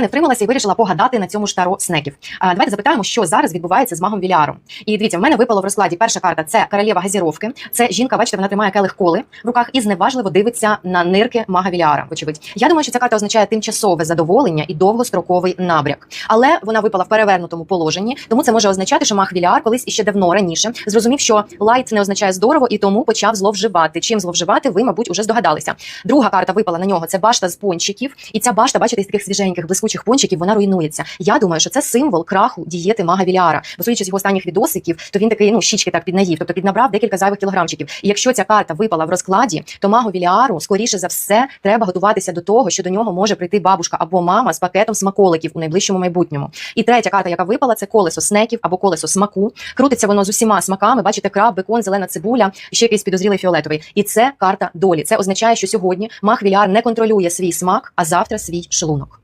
Не втрималася і вирішила погадати на цьому ж таро снеків. А, давайте запитаємо, що зараз відбувається з магом Віліаром. І дивіться, в мене випало в розкладі перша карта це королева газіровки. Це жінка, бачите, вона тримає келих коли в руках і зневажливо дивиться на нирки мага Віліара. Вочевидь, я думаю, що ця карта означає тимчасове задоволення і довгостроковий набряк. Але вона випала в перевернутому положенні, тому це може означати, що маг Віліар колись іще давно раніше зрозумів, що лайт не означає здорово, і тому почав зловживати. Чим зловживати, ви, мабуть, уже здогадалися. Друга карта випала на нього. Це башта з пончиків, і ця башта, бачите, із таких свіженьких блискучих пончиків, вона руйнується. Я думаю, що це символ краху дієти мага Віліара. Бо судячи з його останніх відосиків, то він такий, ну щічки так піднаїв, тобто піднабрав декілька зайвих кілограмчиків. І якщо ця карта випала в розкладі, то магу Віліару, скоріше за все, треба готуватися до того, що до нього може прийти бабушка або мама з пакетом смаколиків у найближчому майбутньому. І третя карта, яка випала, це колесо снеків або колесо смаку. Крутиться воно з усіма смаками. Бачите, краб, бекон, зелена цибуля, ще якийсь підозрілий фіолетовий. І це карта долі. Це означає, що сьогодні маг Віліар не контролює свій смак, а завтра свій шлунок.